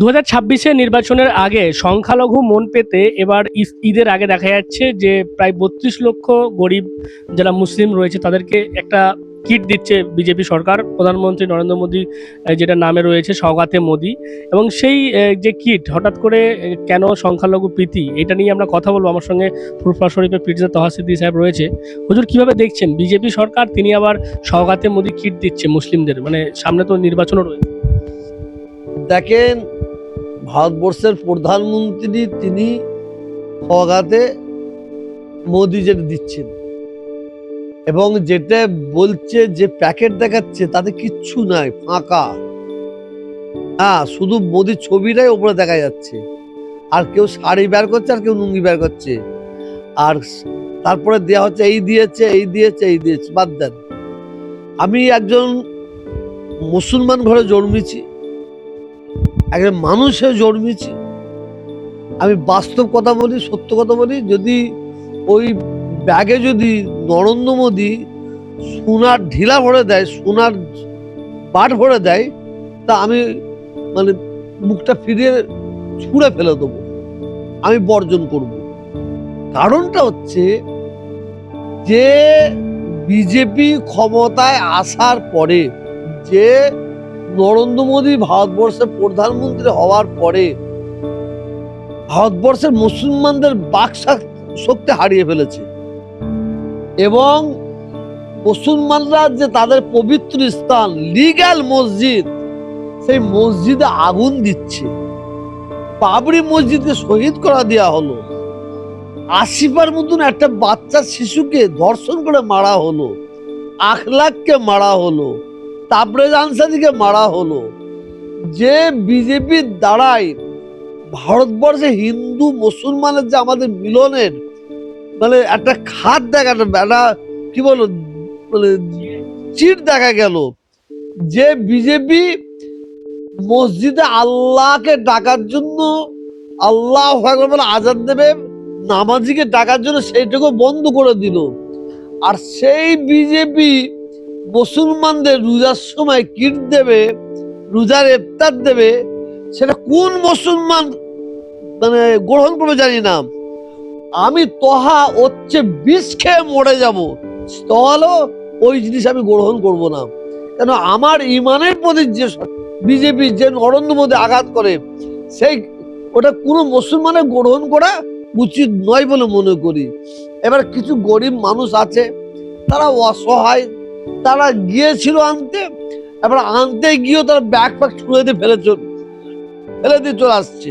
দু হাজার নির্বাচনের আগে সংখ্যালঘু মন পেতে এবার ঈদের আগে দেখা যাচ্ছে যে প্রায় বত্রিশ লক্ষ গরিব যারা মুসলিম রয়েছে তাদেরকে একটা কিট দিচ্ছে বিজেপি সরকার, প্রধানমন্ত্রী নরেন্দ্র মোদী যেটা নামে রয়েছে সৌগাতে মোদী। এবং সেই যে কিট, হঠাৎ করে কেন সংখ্যালঘু প্রীতি, এটা নিয়ে আমরা কথা বলব। আমার সঙ্গে ফুরফা শরীফের পিটিজা তহাসিদ্দি সাহেব রয়েছে। হুজুর, কীভাবে দেখছেন? বিজেপি সরকার, তিনি আবার সৌগাতে মোদী কিট দিচ্ছে মুসলিমদের মানে সামনে তো নির্বাচনও রয়েছে দেখেন ভারতবর্ষের প্রধানমন্ত্রী তিনি সগাতে মোদি যেটা দিচ্ছেন। এবং যেটা বলছে, যে প্যাকেট দেখাচ্ছে, তাতে কিচ্ছু নাই, ফাঁকা। হ্যাঁ শুধু মোদির ছবিটাই ওপরে দেখা যাচ্ছে। আর কেউ শাড়ি বের করছে, আর কেউ লুঙ্গি বের করছে। আর তারপরে দেওয়া হচ্ছে, এই দিয়েছে এই দিয়েছে এই দিয়েছে, বাদ দেন। আমি একজন মুসলমান ঘরে জন্মেছি। একজন মানুষ জন্মেছি। আমি বাস্তব কথা বলি, সত্য কথা বলি, যদি ওই ব্যাগে যদি নরেন্দ্র মোদী সোনার ঢিলা ভরে দেয়, সোনার বাট ভরে দেয়, তা আমি মানে মুখটা ফিরিয়ে ছুঁড়ে ফেলে দেবো। আমি বর্জন করব। কারণটা হচ্ছে যে বিজেপি ক্ষমতায় আসার পরে যে নরেন্দ্র মোদী ভারতবর্ষের প্রধানমন্ত্রী হওয়ার পরে ভারতবর্ষের মুসলমানদের বাক শক্তি হারিয়ে ফেলেছে। এবং মুসলমানরা যে তাদের পবিত্র স্থান লিগ্যাল মসজিদ, সেই মসজিদে আগুন দিচ্ছে। বাবরি মসজিদকে শহীদ করা দেওয়া হলো। আশিবার মতন একটা বাচ্চা শিশুকে ধর্ষণ করে মারা হলো। আখলাককে মারা হলো। তাবরেজ আনসারিকে মারা হলো। যে বিজেপির দ্বারাই ভারতবর্ষে হিন্দু, মুসলমানের যে আমাদের মিলনের মানে একটা খাত দেখা একটা কি বলো মানে চিট দেখা গেল। যে বিজেপি মসজিদে আল্লাহকে ডাকার জন্য, আল্লাহ বলে আজাদ দেবে, নামাজিকে ডাকার জন্য সেইটুকু বন্ধ করে দিল। আর সেই বিজেপি মুসলমানদের রোজার সময় কিট দেবে, রোজার ইফতার দেবে, সেটা কোন মুসলমান মানে গ্রহণ করবে জানি না। আমি তহা হচ্ছে বিষ খেয়ে মরে যাব তাহলেও ওই জিনিস আমি গ্রহণ করব না। কেন আমার ইমানের প্রতি যে বিজেপি যে নরেন্দ্র মোদী আঘাত করে, সেই ওটা কোনো মুসলমানের গ্রহণ করা উচিত নয় বলে মনে করি। এবার কিছু গরিব মানুষ আছে, তারা অসহায় তারা গিয়েছিল আনতে, এবার আনতে গিয়েও তারা ব্যাগ প্যাগ ছুঁড়ে দিয়ে ফেলে চল, ফেলে দিয়ে চলে আসছে।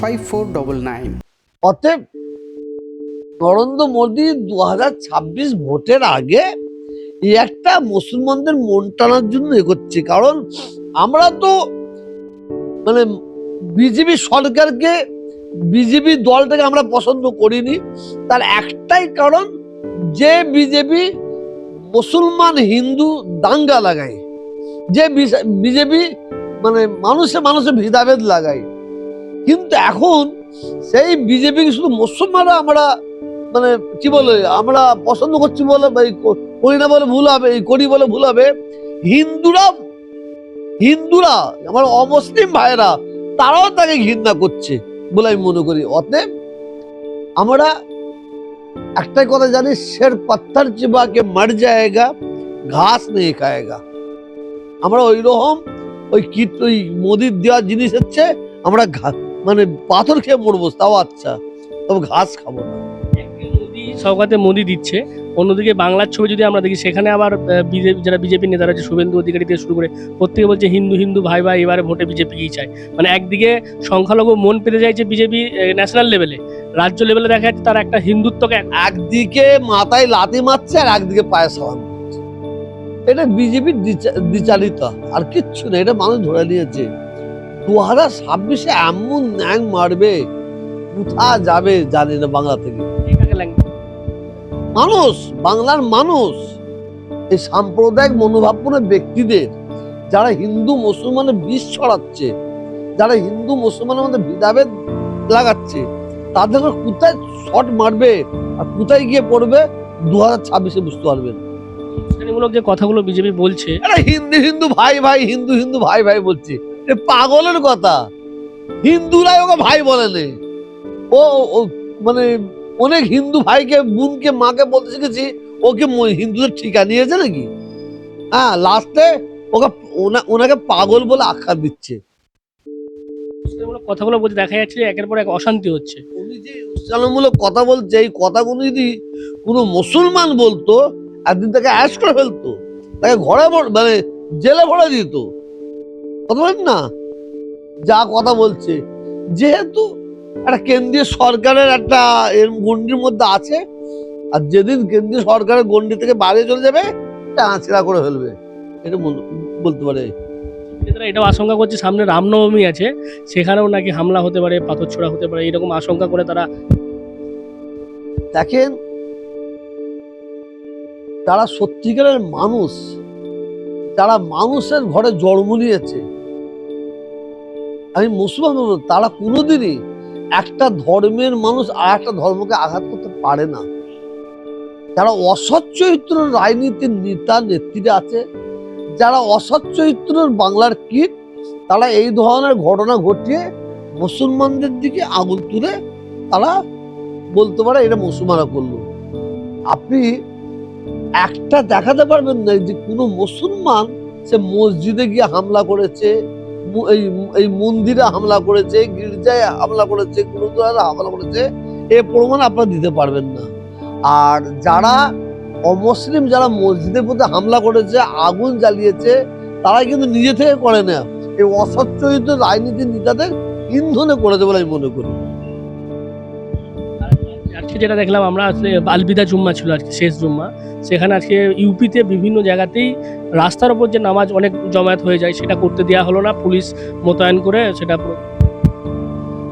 five four double nine অতএব নরেন্দ্র মোদী দু ছাব্বিশ ভোটের আগে এই একটা মুসলমানদের মন টানার জন্য এগোচ্ছে। কারণ আমরা তো মানে বিজেপি সরকারকে, বিজেপি দলটাকে আমরা পছন্দ করিনি। তার একটাই কারণ যে বিজেপি মুসলমান হিন্দু দাঙ্গা লাগায়, যে বিজেপি মানে মানুষে মানুষে ভেদাভেদ লাগায়। কিন্তু এখন সেই বিজেপিকে শুধু মুসলমানরা আমরা মানে কি বলে, আমরা পছন্দ করছি বলে করি না বলে ভুল হবে করি বলে ভুল হবে। হিন্দুরা হিন্দুরা, আমার অমুসলিম ভাইরা তারাও তাকে ঘৃণা করছে বলে আমি মনে করি। অতএব আমরা একটাই কথা জানি, শের পাত্থার চিবাকে মার যায়গা, ঘাস নেই খায়গা। আমরা ওই রকম ওই কীট, ওই মোদির দেওয়া জিনিস হচ্ছে, আমরা মানে পাথর খেয়ে মরবো তাও আচ্ছা। তবে ঘাস খাব না। সৌগাতে মোদি দিচ্ছে। অন্যদিকে বাংলার ছবি যদি আমরা দেখি সেখানে আবার বিজেপি যারা বিজেপি নেতারা আছে শুভেন্দু অধিকারী থেকে শুরু করে প্রত্যেকে বলছে হিন্দু হিন্দু ভাই ভাই এবারে ভোটে বিজেপিকেই চায় মানে একদিকে সংখ্যালঘু মন পেতে চাইছে বিজেপি ন্যাশনাল লেভেলে। রাজ্য লেভেলে দেখা যাচ্ছে তার একটা হিন্দুত্বকে একদিকে মাথায় লাথি মারছে আর একদিকে পায়ে সালাম এটা বিজেপির দ্বিচারিতা। আর কিচ্ছু না এটা মানুষ ধরে নিয়েছে। দু হাজার ছাব্বিশে এমন ন্যাং মারবে কোথা যাবে জানি না বাংলা থেকে। মানুষ বাংলার মানুষ এই সাম্প্রদায়িক মনোভাবপূর্ণ ব্যক্তিদের যারা হিন্দু মুসলমানের বিষ ছড়াচ্ছে যারা হিন্দু মুসলমানের মধ্যে ভেদাভেদ লাগাচ্ছে তাদের কোথায় শট মারবে আর কোথায় গিয়ে পড়বে দু হাজার ছাব্বিশে বুঝতে পারবেন। যে কথাগুলো বিজেপি বলছে হিন্দু হিন্দু ভাই ভাই হিন্দু হিন্দু ভাই ভাই বলছে। পাগলের কথা। হিন্দুরাই ওকে ভাই বলে নে ও মানে অনেক হিন্দু ভাইকে বোনকে মাকে বলতে শিখেছি ওকে হিন্দুদের ঠিকা নিয়েছে নাকি? হ্যাঁ লাস্টে ওকে ওনা- ওনাকে পাগল বলে আখ্যা দিচ্ছে। কথাগুলো বলছে দেখা যাচ্ছে একের পর এক অশান্তি হচ্ছে। উনি যে উচ্চারণমূলক কথা বলছে এই কথাগুলো যদি কোনো মুসলমান বলতো একদিন তাকে অ্যাশ করে ফেলতো। তাকে ঘরে মানে জেলে ভরে দিত। কথা বলেন না। যা কথা বলছে। যেহেতু একটা কেন্দ্রীয় সরকারের একটা এর গন্ডির মধ্যে আছে আর যেদিন কেন্দ্রীয় সরকারের গন্ডি থেকে বাইরে চলে যাবে আঁচড়া করে ফেলবে। এটা বল- বলতে পারে। এটাও আশঙ্কা করছে সামনে রামনবমী আছে সেখানেও নাকি হামলা হতে পারে পাথর ছোড়া হতে পারে এরকম আশঙ্কা করে তারা। দেখেন তারা সত্যিকারের মানুষ যারা মানুষের ঘরে জন্ম নিয়েছে। আমি মুসলমান তারা কোনোদিনই একটা ধর্মের মানুষ আর একটা ধর্মকে আঘাত করতে পারে না। যারা অসচ্চরিত্র রাজনীতির নেতা, নেত্রীরা আছে, যারা অসৎ চরিত্রের বাংলার কীট, তারা এই ধরনের ঘটনা ঘটিয়ে মুসলমানদের দিকে আগুন তুলে তারা বলতে পারে এটা মুসলমানরা করল। আপনি একটা দেখাতে পারবেন না যে কোনো মুসলমান সে মসজিদে গিয়ে হামলা করেছে এই এই মন্দিরে হামলা করেছে, গির্জায় হামলা করেছে গুরুদ্বারে হামলা করেছে, এ প্রমাণ আপনারা দিতে পারবেন না। আর যারা অমুসলিম, যারা মসজিদের প্রতি হামলা করেছে, আগুন জ্বালিয়েছে, তারা কিন্তু নিজে থেকে করে না এই অসচ্চরিত রাজনীতির নেতাদের ইন্ধনে করেছে বলে আমি মনে করি। আজকে যেটা দেখলাম, আমরা আসলে আলবিদা জুম্মা ছিল আজকে, শেষ জুম্মা। সেখানে আজকে ইউপিতে বিভিন্ন জায়গাতেই রাস্তার ওপর যে নামাজ অনেক জমায়েত হয়ে যায়, সেটা করতে দেওয়া হলো না, পুলিশ মোতায়েন করে সেটা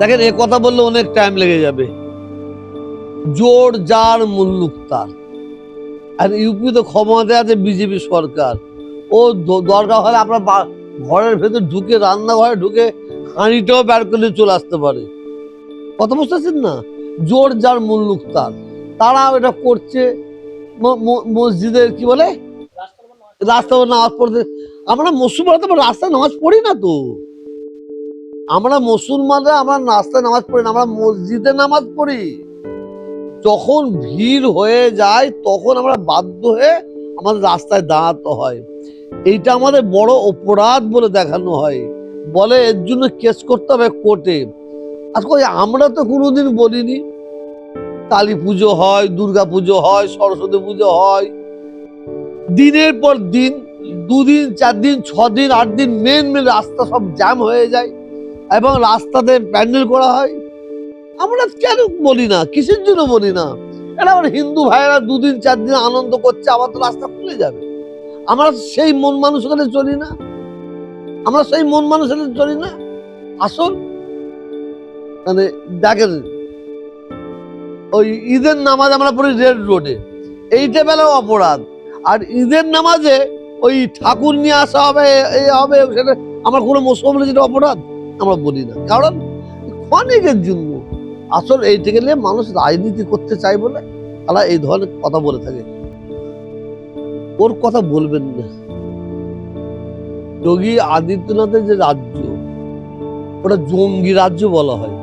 দেখেন, এ কথা বললে অনেক টাইম লেগে যাবে। জোর যার মুল্লুক তার আর ইউপি তো ক্ষমতা আছে বিজেপি সরকার। ও দরকার হলে আপনার ঘরের ভেতর ঢুকে, রান্নাঘরে ঢুকে হাঁড়িটাও বের করলে চলে আসতে পারে। কথা বুঝতেছেন না? জোর যার মুল্লুক তার। তারা এটা করছে। মসজিদের কি বলে? রাস্তা নামাজ পড়তে। আমরা মুসলমান তো রাস্তায় নামাজ পড়ি না তো। আমরা মুসলমানরা আমরা রাস্তায় নামাজ পড়ি না, আমরা মসজিদে নামাজ পড়ি। যখন ভিড় হয়ে যায়, তখন আমরা বাধ্য হয়ে আমাদের রাস্তায় দাঁড়াতে হয়। এইটা আমাদের বড় অপরাধ বলে দেখানো হয়। বলে এর জন্য কেস করতে হবে কোর্টে। আজকে আমরা তো কোনোদিন বলিনি। কালী পুজো হয়, দুর্গা পুজো হয়, সরস্বতী পুজো হয়। দিনের পর দিন, দুদিন চার দিন ছ দিন আট দিন মেন মেন রাস্তা সব জ্যাম হয়ে যায় এবং রাস্তাতে প্যান্ডেল করা হয়। আমরা কেন বলি না? কিসের জন্য বলি না? এটা আমার হিন্দু ভাইয়েরা দুদিন চার দিন আনন্দ করছে আবার তো রাস্তা খুলে যাবে। আমরা সেই মন মানুষ মানুষের চলি না। আমরা সেই মন মানুষের চলি না। আসল মানে দেখেন ওই ঈদের নামাজ আমরা পড়ি রেড রোডে। এইটা বেলাও অপরাধ। আর ঈদের নামাজে ওই ঠাকুর নিয়ে আসা হবে এই হবে, সেটা আমার কোনো মুসলমান যেটা অপরাধ? আমরা বলি না। কারণ ক্ষণিকের জন্য আসল এই থেকে নিয়ে মানুষ রাজনীতি করতে চায় বলে তারা এই ধরনের কথা বলে থাকে। ওর কথা বলবেন না। যোগী আদিত্যনাথের যে রাজ্য, ওটা জঙ্গি রাজ্য বলা হয়।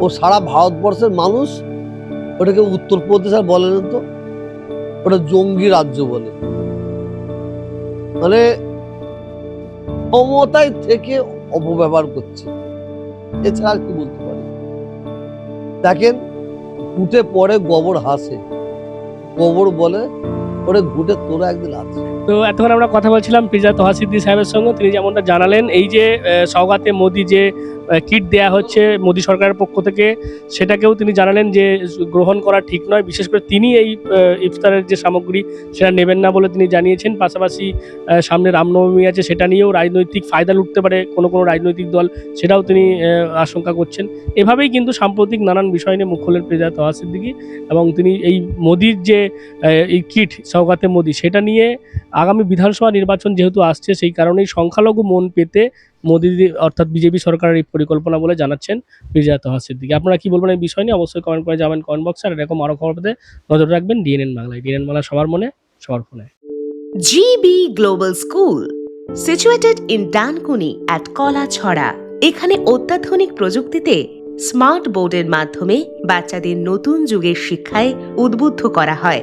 ও সারা ভারতবর্ষের মানুষ ওটাকে উত্তরপ্রদেশ আর বলে না তো ওটা জঙ্গি রাজ্য বলে। মানে ক্ষমতায় থেকে অপব্যবহার করছে। এছাড়া আর কি বলতে পারি? দেখেন ঘুটে পরে গোবর হাসে। গোবর বলে, ওরে ঘুটে তোরা একদিন আছে তো এতক্ষণ আমরা কথা বলছিলাম পিজা তোহাসিদ্দি সাহেবের সঙ্গে। তিনি যেমনটা জানালেন, এই যে সওগাতে মোদি যে কিট দেয়া হচ্ছে মোদি সরকারের পক্ষ থেকে, সেটাকেও তিনি জানালেন যে, গ্রহণ করা ঠিক নয়। বিশেষ করে তিনি এই ইফতারের যে সামগ্রী, সেটা নেবেন না বলে তিনি জানিয়েছেন। পাশাপাশি সামনে রামনবমী আছে, সেটা নিয়েও রাজনৈতিক ফায়দা লুটতে পারে কোনো কোনো রাজনৈতিক দল, সেটাও তিনি আশঙ্কা করছেন। এভাবেই কিন্তু সাম্প্রতিক নানান বিষয় নিয়ে মুখ খোলেন প্রেজা তোহাসিদ্দিকি এবং তিনি এই মোদির যে এই কিট সৌগাতে মোদি, সেটা নিয়ে আগামী বিধানসভা নির্বাচন যেহেতু আসছে সেই কারণেই সংখ্যালঘু মন পেতে মোদি অর্থাৎ বিজেপি সরকারের এই পরিকল্পনা বলে জানাচ্ছেন বিজয়া তোহা সিদ্দিকি। আপনারা কি বলবেন এই বিষয় নিয়ে? অবশ্যই কমেন্ট করে যাবেন কমেন্ট বক্সে আর এরকম আরও খবর পেতে নজর রাখবেন ডিএনএন বাংলায়। ডিএনএন বাংলা সবার মনে সবার ফোনে। Global School, situated in Dankuni at Kola Chhora. এখানে অত্যাধুনিক প্রযুক্তিতে স্মার্ট বোর্ডের মাধ্যমে বাচ্চাদের নতুন যুগের শিক্ষায় উদ্বুদ্ধ করা হয়।